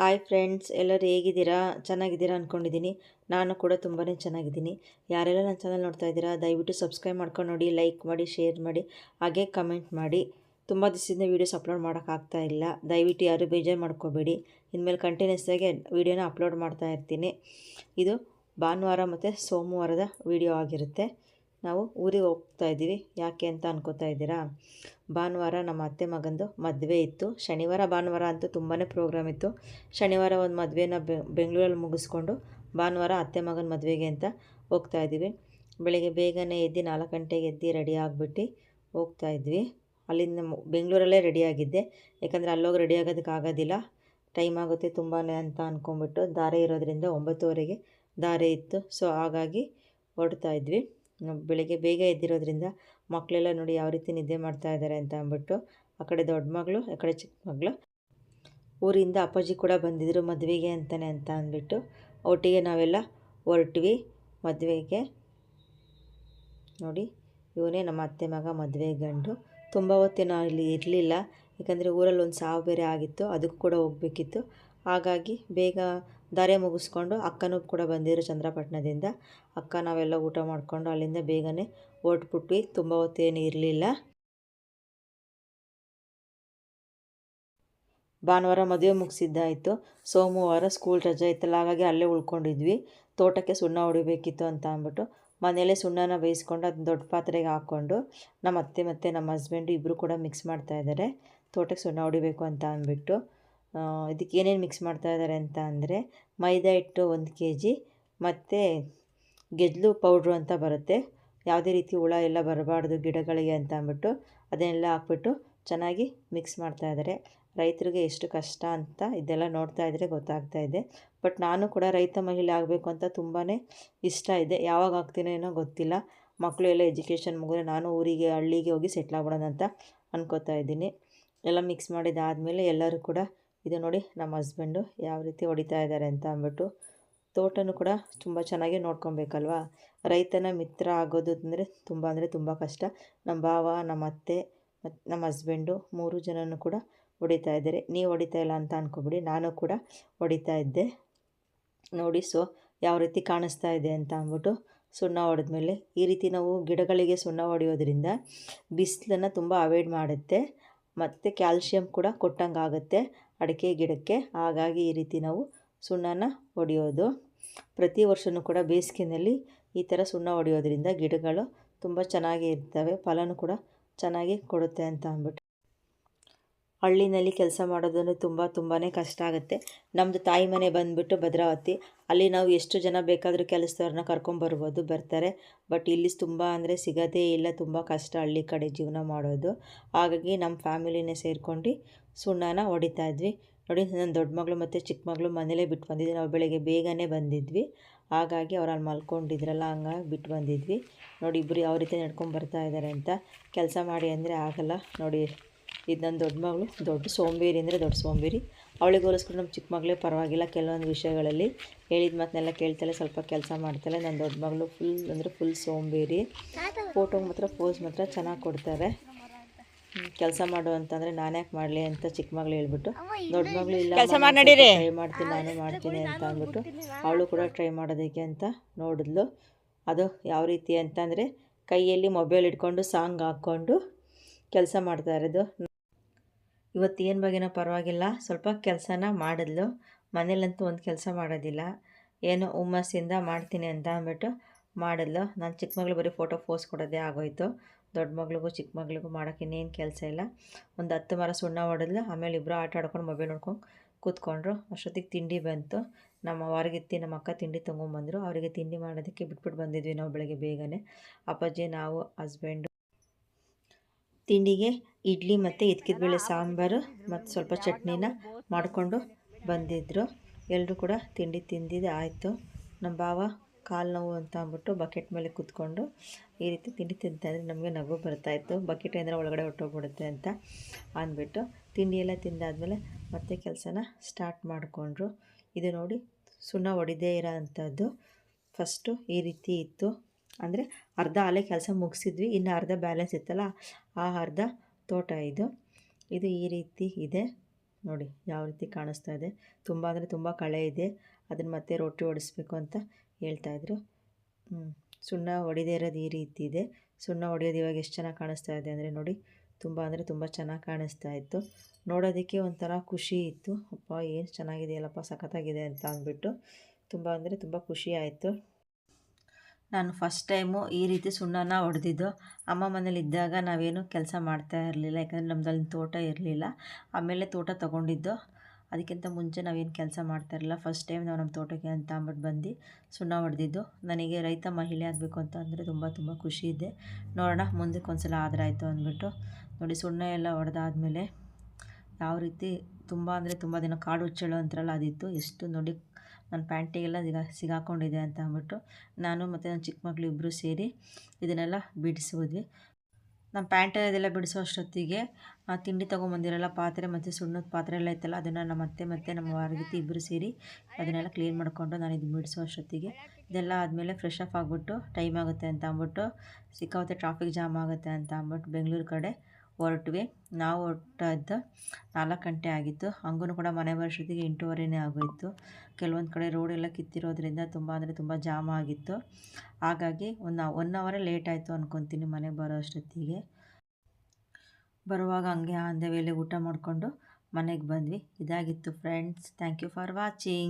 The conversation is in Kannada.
ಹಾಯ್ ಫ್ರೆಂಡ್ಸ್, ಎಲ್ಲರೂ ಹೇಗಿದ್ದೀರಾ? ಚೆನ್ನಾಗಿದ್ದೀರಾ ಅಂದ್ಕೊಂಡಿದ್ದೀನಿ ನಾನು ಕೂಡ ತುಂಬಾ ಚೆನ್ನಾಗಿದ್ದೀನಿ. ಯಾರೆಲ್ಲ ನನ್ನ ಚಾನಲ್ ನೋಡ್ತಾ ಇದ್ದೀರಾ, ದಯವಿಟ್ಟು ಸಬ್ಸ್ಕ್ರೈಬ್ ಮಾಡ್ಕೊಂಡು ನೋಡಿ, ಲೈಕ್ ಮಾಡಿ, ಶೇರ್ ಮಾಡಿ, ಹಾಗೆ ಕಮೆಂಟ್ ಮಾಡಿ. ತುಂಬ ದಿವಸದಿಂದ ವೀಡಿಯೋಸ್ ಅಪ್ಲೋಡ್ ಮಾಡೋಕ್ಕಾಗ್ತಾ ಇಲ್ಲ. ದಯವಿಟ್ಟು ಯಾರೂ ಬೇಜಾರು ಮಾಡ್ಕೋಬೇಡಿ. ಇನ್ಮೇಲೆ ಕಂಟಿನ್ಯೂಸ್ ಆಗಿ ವೀಡಿಯೋನ ಅಪ್ಲೋಡ್ ಮಾಡ್ತಾ ಇರ್ತೀನಿ. ಇದು ಭಾನುವಾರ ಮತ್ತು ಸೋಮವಾರದ ವೀಡಿಯೋ ಆಗಿರುತ್ತೆ. ನಾವು ಊರಿಗೆ ಹೋಗ್ತಾ ಇದ್ದೀವಿ. ಯಾಕೆ ಅಂತ ಅನ್ಕೋತಾ ಇದ್ದೀರಾ? ಭಾನುವಾರ ನಮ್ಮ ಅತ್ತೆ ಮಗಂದು ಮದುವೆ ಇತ್ತು. ಶನಿವಾರ, ಭಾನುವಾರ ಅಂತೂ ತುಂಬಾ ಪ್ರೋಗ್ರಾಮ್ ಇತ್ತು. ಶನಿವಾರ ಒಂದು ಮದುವೆನ ಬೆಂಗಳೂರಲ್ಲಿ ಮುಗಿಸ್ಕೊಂಡು ಭಾನುವಾರ ಅತ್ತೆ ಮಗನ ಮದುವೆಗೆ ಅಂತ ಹೋಗ್ತಾ ಇದ್ದೀವಿ. ಬೆಳಿಗ್ಗೆ ಬೇಗನೆ ಎದ್ದು ನಾಲ್ಕು ಗಂಟೆಗೆ ಎದ್ದು ರೆಡಿ ಆಗಿಬಿಟ್ಟು ಹೋಗ್ತಾ ಇದ್ವಿ. ಅಲ್ಲಿಂದ ಬೆಂಗಳೂರಲ್ಲೇ ರೆಡಿಯಾಗಿದ್ದೆ ಯಾಕಂದರೆ ಅಲ್ಲೋಗಿ ರೆಡಿ ಆಗೋದಕ್ಕೆ ಆಗೋದಿಲ್ಲ. ಟೈಮ್ ಆಗುತ್ತೆ ತುಂಬಾ ಅಂತ ಅಂದ್ಕೊಂಬಿಟ್ಟು ದಾರೆ ಇರೋದ್ರಿಂದ ಒಂಬತ್ತುವರೆಗೆ ದಾರೆ ಇತ್ತು. ಸೊ ಹಾಗಾಗಿ ಹೊರಡ್ತಾ ಇದ್ವಿ. ಬೆಳಿಗ್ಗೆ ಬೇಗ ಎದ್ದಿರೋದ್ರಿಂದ ಮಕ್ಕಳೆಲ್ಲ ನೋಡಿ ಯಾವ ರೀತಿ ನಿದ್ದೆ ಮಾಡ್ತಾ ಇದ್ದಾರೆ ಅಂತ ಅಂದ್ಬಿಟ್ಟು ಆ ಕಡೆ ದೊಡ್ಡ ಮಗಳು, ಆ ಕಡೆ ಚಿಕ್ಕ ಮಗಳು ಊರಿಂದ ಅಪ್ಪಾಜಿ ಕೂಡ ಬಂದಿದ್ದರು ಮದುವೆಗೆ ಅಂತಾನೆ ಅಂತ ಅಂದ್ಬಿಟ್ಟು ಒಟ್ಟಿಗೆ ನಾವೆಲ್ಲ ಹೊರಟ್ವಿ ಮದುವೆಗೆ. ನೋಡಿ, ಇವನೇ ನಮ್ಮ ಅತ್ತೆ ಮಗ ಮದುವೆ ಗಂಡು. ತುಂಬ ಹೊತ್ತೇನೋ ಇಲ್ಲಿ ಇರಲಿಲ್ಲ, ಯಾಕಂದರೆ ಊರಲ್ಲಿ ಒಂದು ಸಾವು ಬೇರೆ ಆಗಿತ್ತು, ಅದಕ್ಕೂ ಕೂಡ ಹೋಗಬೇಕಿತ್ತು. ಹಾಗಾಗಿ ಬೇಗ ದಾರೆ ಮುಗಿಸ್ಕೊಂಡು ಅಕ್ಕನೂ ಕೂಡ ಬಂದಿದ್ರು ಚಂದ್ರಪಟ್ಟಣದಿಂದ. ಅಕ್ಕ, ನಾವೆಲ್ಲ ಊಟ ಮಾಡಿಕೊಂಡು ಅಲ್ಲಿಂದ ಬೇಗನೆ ಹೊರಟ್ಬಿಟ್ವಿ. ತುಂಬ ಹೊತ್ತೇನು ಇರಲಿಲ್ಲ. ಭಾನುವಾರ ಮದುವೆ ಮುಗಿಸಿದ್ದಾಯಿತು. ಸೋಮವಾರ ಸ್ಕೂಲ್ ರಜೆ ಇತ್ತಲ್ಲ, ಹಾಗಾಗಿ ಅಲ್ಲೇ ಉಳ್ಕೊಂಡಿದ್ವಿ. ತೋಟಕ್ಕೆ ಸುಣ್ಣ ಹೊಡಿಬೇಕಿತ್ತು ಅಂತ ಅಂದ್ಬಿಟ್ಟು ಮನೆಯಲ್ಲೇ ಸುಣ್ಣನ ಬೇಯಿಸ್ಕೊಂಡು ಅದನ್ನ ದೊಡ್ಡ ಪಾತ್ರೆಗೆ ಹಾಕ್ಕೊಂಡು ನಮ್ಮ ಅತ್ತೆ ಮತ್ತು ನಮ್ಮ ಹಸ್ಬೆಂಡು ಇಬ್ಬರು ಕೂಡ ಮಿಕ್ಸ್ ಮಾಡ್ತಾ ಇದ್ದಾರೆ. ತೋಟಕ್ಕೆ ಸುಣ್ಣ ಹೊಡಿಬೇಕು ಅಂತ ಅಂದ್ಬಿಟ್ಟು ಇದಕ್ಕೆ ಏನೇನು ಮಿಕ್ಸ್ ಮಾಡ್ತಾ ಇದ್ದಾರೆ ಅಂತ ಅಂದರೆ ಮೈದಾ ಹಿಟ್ಟು ಒಂದು ಕೆ ಜಿ ಮತ್ತು ಗೆಜ್ಲು ಪೌಡ್ರು ಅಂತ ಬರುತ್ತೆ. ಯಾವುದೇ ರೀತಿ ಹುಳ ಎಲ್ಲ ಬರಬಾರ್ದು ಗಿಡಗಳಿಗೆ ಅಂತ ಅಂದ್ಬಿಟ್ಟು ಅದನ್ನೆಲ್ಲ ಹಾಕ್ಬಿಟ್ಟು ಚೆನ್ನಾಗಿ ಮಿಕ್ಸ್ ಮಾಡ್ತಾ ಇದ್ದಾರೆ ರೈತರಿಗೆ ಎಷ್ಟು ಕಷ್ಟ ಅಂತ ಇದೆಲ್ಲ ನೋಡ್ತಾ ಇದ್ದರೆ ಗೊತ್ತಾಗ್ತಾ ಇದೆ. ಬಟ್ ನಾನು ಕೂಡ ರೈತ ಮಹಿಳೆ ಆಗಬೇಕು ಅಂತ ತುಂಬಾ ಇಷ್ಟ ಇದೆ. ಯಾವಾಗ ಆಗ್ತೀನೋ ಏನೋ ಗೊತ್ತಿಲ್ಲ. ಮಕ್ಕಳು ಎಲ್ಲ ಎಜುಕೇಷನ್ ಮುಗಿದ್ರೆ ನಾನು ಊರಿಗೆ, ಹಳ್ಳಿಗೆ ಹೋಗಿ ಸೆಟ್ಲ್ ಆಗ್ಬಿಡೋಣ ಅಂತ ಅನ್ಕೋತಾ ಇದ್ದೀನಿ. ಎಲ್ಲ ಮಿಕ್ಸ್ ಮಾಡಿದಾದಮೇಲೆ ಎಲ್ಲರೂ ಕೂಡ ಇದು ನೋಡಿ ನಮ್ಮ ಹಸ್ಬೆಂಡು ಯಾವ ರೀತಿ ಹೊಡಿತಾ ಇದ್ದಾರೆ ಅಂತ ಅಂದ್ಬಿಟ್ಟು ತೋಟನೂ ಕೂಡ ತುಂಬ ಚೆನ್ನಾಗಿ ನೋಡ್ಕೊಬೇಕಲ್ವಾ? ರೈತನ ಮಿತ್ರ ಆಗೋದು ಅಂದರೆ ತುಂಬ ಅಂದರೆ ತುಂಬ ಕಷ್ಟ. ನಮ್ಮ ಭಾವ, ನಮ್ಮ ಅತ್ತೆ ಮತ್ತು ನಮ್ಮ ಹಸ್ಬೆಂಡು ಮೂರು ಜನನೂ ಕೂಡ ಹೊಡಿತಾ ಇದ್ದಾರೆ. ನೀವು ಹೊಡಿತಾ ಇಲ್ಲ ಅಂತ ಅಂದ್ಕೊಬಿಡಿ ನಾನು ಕೂಡ ಹೊಡಿತಾ ಇದ್ದೆ. ನೋಡಿ, ಸೊ ಯಾವ ರೀತಿ ಕಾಣಿಸ್ತಾ ಇದೆ ಅಂತ ಅಂದ್ಬಿಟ್ಟು ಸುಣ್ಣ ಹೊಡೆದ್ಮೇಲೆ ಈ ರೀತಿ ನಾವು ಗಿಡಗಳಿಗೆ ಸುಣ್ಣ ಹೊಡೆಯೋದ್ರಿಂದ ಬಿಸಿಲನ್ನು ತುಂಬ ಅವಾಯ್ಡ್ ಮಾಡುತ್ತೆ. ಮತ್ತು ಕ್ಯಾಲ್ಶಿಯಂ ಕೂಡ ಕೊಟ್ಟಂಗೆ ಆಗುತ್ತೆ ಅಡಿಕೆ ಗಿಡಕ್ಕೆ. ಹಾಗಾಗಿ ಈ ರೀತಿ ನಾವು ಸುಣ್ಣನ ಹೊಡೆಯೋದು ಪ್ರತಿ ವರ್ಷವೂ ಕೂಡ ಬೇಸಿಗೆನಲ್ಲಿ ಈ ಥರ ಸುಣ್ಣ ಹೊಡೆಯೋದ್ರಿಂದ ಗಿಡಗಳು ತುಂಬ ಚೆನ್ನಾಗಿ ಇರ್ತವೆ. ಫಲನೂ ಕೂಡ ಚೆನ್ನಾಗಿ ಕೊಡುತ್ತೆ ಅಂತ ಅಂದ್ಬಿಟ್ಟು. ಹಳ್ಳಿನಲ್ಲಿ ಕೆಲಸ ಮಾಡೋದನ್ನು ತುಂಬ ತುಂಬಾ ಕಷ್ಟ ಆಗುತ್ತೆ. ನಮ್ಮದು ತಾಯಿ ಮನೆ ಬಂದುಬಿಟ್ಟು ಭದ್ರಾವತಿ. ಅಲ್ಲಿ ನಾವು ಎಷ್ಟು ಜನ ಬೇಕಾದರೂ ಕೆಲಸದವ್ರನ್ನ ಕರ್ಕೊಂಬರ್ಬೋದು ಬರ್ತಾರೆ. ಬಟ್ ಇಲ್ಲಿ ತುಂಬ ಅಂದರೆ ಸಿಗೋದೇ ಇಲ್ಲ. ತುಂಬ ಕಷ್ಟ ಹಳ್ಳಿ ಕಡೆ ಜೀವನ ಮಾಡೋದು. ಹಾಗಾಗಿ ನಮ್ಮ ಫ್ಯಾಮಿಲಿನೇ ಸೇರ್ಕೊಂಡು ಸುಣ್ಣನ ಹೊಡಿತಾ ಇದ್ವಿ. ನೋಡಿ, ನನ್ನ ದೊಡ್ಡ ಮಗಳು ಮತ್ತು ಚಿಕ್ಕ ಮಗಳು ಮನೇಲೇ ಬಿಟ್ಟು ಬಂದಿದ್ವಿ. ನಾವು ಬೆಳಗ್ಗೆ ಬೇಗನೆ ಬಂದಿದ್ವಿ. ಹಾಗಾಗಿ ಅವ್ರು ಅಲ್ಲಿ ಮಲ್ಕೊಂಡಿದ್ರಲ್ಲ, ಹಂಗಾಗಿ ಬಿಟ್ಟು ಬಂದಿದ್ವಿ. ನೋಡಿ ಇಬ್ಬರು ಯಾವ ರೀತಿ ನಡ್ಕೊಂಡು ಬರ್ತಾ ಇದ್ದಾರೆ ಅಂತ ಕೆಲಸ ಮಾಡಿ ಅಂದರೆ ಆಗಲ್ಲ. ನೋಡಿ, ಇದು ನನ್ನ ದೊಡ್ಡ ಮಗಳು, ದೊಡ್ಡ ಸೋಂಬೇರಿ ಅಂದರೆ ದೊಡ್ಡ ಸೋಂಬೇರಿ. ಅವಳಿಗೆ ಹೋಲಿಸ್ಕೊಂಡು ನಮ್ಮ ಚಿಕ್ಕ ಮಗಳೇ ಪರವಾಗಿಲ್ಲ. ಕೆಲವೊಂದು ವಿಷಯಗಳಲ್ಲಿ ಹೇಳಿದ ಮಾತನ್ನೆಲ್ಲ ಕೇಳ್ತಾಳೆ, ಸ್ವಲ್ಪ ಕೆಲಸ ಮಾಡ್ತಾಳೆ. ನನ್ನ ದೊಡ್ಡ ಮಗಳು ಫುಲ್ ಅಂದರೆ ಫುಲ್ ಸೋಂಬೇರಿ. ಫೋಟೋ ಮಾತ್ರ ಪೋಸ್ ಮಾತ್ರ ಚೆನ್ನಾಗಿ ಕೊಡ್ತಾರೆ. ಕೆಲಸ ಮಾಡು ಅಂತಂದ್ರೆ ನಾನು ಯಾಕೆ ಮಾಡಲಿ ಅಂತ ಚಿಕ್ಕ ಮಗಳು ಹೇಳ್ಬಿಟ್ಟು ದೊಡ್ಡ ಮಗಳು ಇಲ್ಲ ಟ್ರೈ ಮಾಡ್ತೀನಿ ನಾನು ಮಾಡ್ತೀನಿ ಅಂತ ಅಂದ್ಬಿಟ್ಟು ಅವಳು ಕೂಡ ಟ್ರೈ ಮಾಡೋದಕ್ಕೆ ಅಂತ ನೋಡಿದ್ಲು. ಅದು ಯಾವ ರೀತಿ ಅಂತಂದರೆ ಕೈಯಲ್ಲಿ ಮೊಬೈಲ್ ಇಟ್ಕೊಂಡು ಸಾಂಗ್ ಹಾಕ್ಕೊಂಡು ಕೆಲಸ ಮಾಡ್ತಾ ಇರೋದು. ಇವತ್ತು ಏನು ಬಗ್ಗೆನೋ ಪರವಾಗಿಲ್ಲ ಸ್ವಲ್ಪ ಕೆಲಸನ ಮಾಡಿದ್ಲು. ಮನೇಲಂತೂ ಒಂದು ಕೆಲಸ ಮಾಡೋದಿಲ್ಲ. ಏನೋ ಹುಮ್ಮಸ್ಸಿಂದ ಮಾಡ್ತೀನಿ ಅಂತ ಅಂದ್ಬಿಟ್ಟು ಮಾಡಿದ್ಲು ನಾನು ಚಿಕ್ಕ ಮಗಳು ಬರೀ ಫೋಟೋ ಪೋಸ್ ಕೊಡೋದೇ ಆಗೋಯ್ತು. ದೊಡ್ಡ ಮಗಳಿಗೂ ಚಿಕ್ಕ ಮಗಳಿಗೂ ಮಾಡೋಕ್ಕೆ ಇನ್ನೇನು ಕೆಲಸ ಇಲ್ಲ. ಒಂದು ಹತ್ತು ಮರ ಸುಣ್ಣ ಹೊಡೆದ್ಲು. ಆಮೇಲೆ ಇಬ್ಬರು ಆಟ ಆಡ್ಕೊಂಡು ಮೊಬೈಲ್ ನೋಡ್ಕೊಂಡು ಕೂತ್ಕೊಂಡ್ರು. ಅಷ್ಟೊತ್ತಿಗೆ ತಿಂಡಿ ಬಂತು. ನಮ್ಮ ವಾರಗಿತ್ತಿ ನಮ್ಮ ಅಕ್ಕ ತಿಂಡಿ ತೊಗೊಂಬಂದರು ಅವರಿಗೆ ತಿಂಡಿ ಮಾಡೋದಕ್ಕೆ ಬಿಟ್ಬಿಟ್ಟು ಬಂದಿದ್ವಿ ನಾವು ಬೆಳಗ್ಗೆ ಬೇಗನೆ. ಅಪ್ಪಾಜಿ, ನಾವು, ಹಸ್ಬೆಂಡು. ತಿಂಡಿಗೆ ಇಡ್ಲಿ ಮತ್ತು ಬೇಳೆ ಸಾಂಬಾರು ಮತ್ತು ಸ್ವಲ್ಪ ಚಟ್ನಿನ ಮಾಡಿಕೊಂಡು ಬಂದಿದ್ದರು ಎಲ್ಲರೂ ಕೂಡ ತಿಂಡಿ ತಿಂದಿದ್ದೆ ಆಯಿತು. ನಮ್ಮ ಭಾವ ಕಾಲು ನೋವು ಅಂತ ಅಂದ್ಬಿಟ್ಟು ಬಕೆಟ್ ಮೇಲೆ ಕೂತ್ಕೊಂಡು ಈ ರೀತಿ ತಿಂಡಿ ತಿಂತಾಯಿದ್ರೆ ನಮಗೆ ನಗು ಬರ್ತಾಯಿತ್ತು ಬಕೆಟ್ ಅಂದರೆ ಒಳಗಡೆ ಹೊಟ್ಟೋಗ್ಬಿಡುತ್ತೆ ಅಂತ ಅಂದ್ಬಿಟ್ಟು ತಿಂಡಿ ಎಲ್ಲ ತಿಂದಾದ್ಮೇಲೆ ಮತ್ತೆ ಕೆಲಸನ ಸ್ಟಾರ್ಟ್ ಮಾಡಿಕೊಂಡ್ರು. ಇದು ನೋಡಿ ಸುಣ್ಣ ಹೊಡಿದೇ ಇರೋ ಅಂಥದ್ದು. ಫಸ್ಟು ಈ ರೀತಿ ಇತ್ತು. ಅಂದರೆ ಅರ್ಧ ಅಲೆ ಕೆಲಸ ಮುಗಿಸಿದ್ವಿ. ಇನ್ನು ಅರ್ಧ ಬ್ಯಾಲೆನ್ಸ್ ಇತ್ತಲ್ಲ ಆ ಅರ್ಧ ತೋಟ ಇದು. ಇದು ಈ ರೀತಿ ಇದೆ. ನೋಡಿ ಯಾವ ರೀತಿ ಕಾಣಿಸ್ತಾ ಇದೆ. ತುಂಬ ಅಂದರೆ ತುಂಬ ಕಳೆ ಇದೆ. ಅದನ್ನು ಮತ್ತೆ ರೊಟ್ಟಿ ಹೊಡಿಸ್ಬೇಕು ಅಂತ ಹೇಳ್ತಾಯಿದ್ರು ಸುಣ್ಣ ಹೊಡೆದೇ ಇರೋದು ಈ ರೀತಿ ಇದೆ. ಸುಣ್ಣ ಹೊಡೆಯೋದು ಇವಾಗ ಎಷ್ಟು ಚೆನ್ನಾಗಿ ಕಾಣಿಸ್ತಾ ಇದೆ ಅಂದರೆ ನೋಡಿ, ತುಂಬ ಅಂದರೆ ತುಂಬ ಚೆನ್ನಾಗಿ ಕಾಣಿಸ್ತಾ ಇತ್ತು. ನೋಡೋದಕ್ಕೆ ಒಂಥರ ಖುಷಿ ಇತ್ತು. ಅಪ್ಪ, ಏನು ಚೆನ್ನಾಗಿದೆಯಲ್ಲಪ್ಪ, ಸಖತ್ತಾಗಿದೆ ಅಂತ ಅಂದ್ಬಿಟ್ಟು ತುಂಬ ಅಂದರೆ ತುಂಬ ಖುಷಿ ಆಯಿತು. ನಾನು ಫಸ್ಟ್ ಟೈಮು ಈ ರೀತಿ ಸುಣ್ಣನ ಹೊಡೆದಿದ್ದು. ಅಮ್ಮ ಮನೇಲಿ ಇದ್ದಾಗ ನಾವೇನು ಕೆಲಸ ಮಾಡ್ತಾ ಇರಲಿಲ್ಲ, ಯಾಕಂದರೆ ನಮ್ಮದಲ್ಲಿ ತೋಟ ಇರಲಿಲ್ಲ. ಆಮೇಲೆ ತೋಟ ತೊಗೊಂಡಿದ್ದು. ಅದಕ್ಕಿಂತ ಮುಂಚೆ ನಾವೇನು ಕೆಲಸ ಮಾಡ್ತಾ ಇರಲಿಲ್ಲ. ಫಸ್ಟ್ ಟೈಮ್ ನಾವು ನಮ್ಮ ತೋಟಕ್ಕೆ ಅಂತ ಅಂದ್ಬಿಟ್ಟು ಬಂದು ಸುಣ್ಣ ಹೊಡೆದಿದ್ದು. ನನಗೆ ರೈತ ಮಹಿಳೆ ಆಗಬೇಕು ಅಂತ ಅಂದರೆ ತುಂಬ ತುಂಬ ಖುಷಿ ಇದೆ. ನೋಡೋಣ, ಮುಂದಕ್ಕೆ ಒಂದು ಸಲ ಆದರೆ ಆಯಿತು ಅಂದ್ಬಿಟ್ಟು. ನೋಡಿ, ಸುಣ್ಣ ಎಲ್ಲ ಹೊಡೆದಾದ್ಮೇಲೆ ಯಾವ ರೀತಿ ತುಂಬ ಅಂದರೆ ತುಂಬ ದಿನ ಕಾಡು ಉಚ್ಚಳು ಅಂತಾರಲ್ಲ, ಅದಿತ್ತು. ಎಷ್ಟು ನೋಡಿ ನನ್ನ ಪ್ಯಾಂಟಿಗೆಲ್ಲ ಸಿಗ, ಸಿಗಾಕೊಂಡಿದೆ ಅಂತ ಅಂದ್ಬಿಟ್ಟು ನಾನು ಮತ್ತು ನನ್ನ ಚಿಕ್ಕ ಮಕ್ಕಳು ಇಬ್ಬರು ಸೇರಿ ಇದನ್ನೆಲ್ಲ ಬಿಡಿಸೋದ್ವಿ ನಮ್ಮ ಪ್ಯಾಂಟ್ ಇದೆಲ್ಲ ಬಿಡಿಸೋ ಅಷ್ಟೊತ್ತಿಗೆ ತಿಂಡಿ ತೊಗೊಂಬಂದಿರಲ್ಲ, ಪಾತ್ರೆ ಮತ್ತು ಸುಣ್ಣದ ಪಾತ್ರೆ ಎಲ್ಲ ಇತ್ತಲ್ಲ, ಅದನ್ನು ನಮ್ಮ ಅತ್ತೆ ಮತ್ತು ನಮ್ಮ ವಾರಗಿತ್ತಿ ಇಬ್ಬರು ಸೇರಿ ಅದನ್ನೆಲ್ಲ ಕ್ಲೀನ್ ಮಾಡಿಕೊಂಡು ನಾನು ಇದು ಬಿಡಿಸೋ ಅಷ್ಟೊತ್ತಿಗೆ. ಇದೆಲ್ಲ ಆದಮೇಲೆ ಫ್ರೆಶ್ ಅಪ್ ಆಗಿಬಿಟ್ಟು ಟೈಮ್ ಆಗುತ್ತೆ ಅಂತ ಅಂದ್ಬಿಟ್ಟು ಸಿಕ್ಕಾಪತ್ತೆ ಟ್ರಾಫಿಕ್ ಜಾಮ್ ಆಗುತ್ತೆ ಅಂತ ಅಂದ್ಬಿಟ್ಟು ಬೆಂಗಳೂರು ಕಡೆ ಹೊರಟ್ವಿ. ನಾವು ಹೊರಟದ್ದು ನಾಲ್ಕು ಗಂಟೆ ಆಗಿತ್ತು. ಹಂಗೂ ಕೂಡ ಮನೆ ಬರೋಷ್ಟೊತ್ತಿಗೆ ಎಂಟೂವರೆನೇ ಆಗೋಯಿತು. ಕೆಲವೊಂದು ಕಡೆ ರೋಡೆಲ್ಲ ಕಿತ್ತಿರೋದ್ರಿಂದ ತುಂಬ ಅಂದರೆ ತುಂಬ ಜಾಮ್ ಆಗಿತ್ತು. ಹಾಗಾಗಿ ಒಂದು ಒನ್ ಅವರೇ ಲೇಟ್ ಆಯಿತು ಅಂದ್ಕೊತೀನಿ ಮನೆಗೆ ಬರೋ ಅಷ್ಟೊತ್ತಿಗೆ ಬರುವಾಗ ಹಂಗೆ ಆನ್ ವೇಳೆ ಊಟ ಮಾಡಿಕೊಂಡು ಮನೆಗೆ ಬಂದ್ವಿ. ಇದಾಗಿತ್ತು friends thank you for watching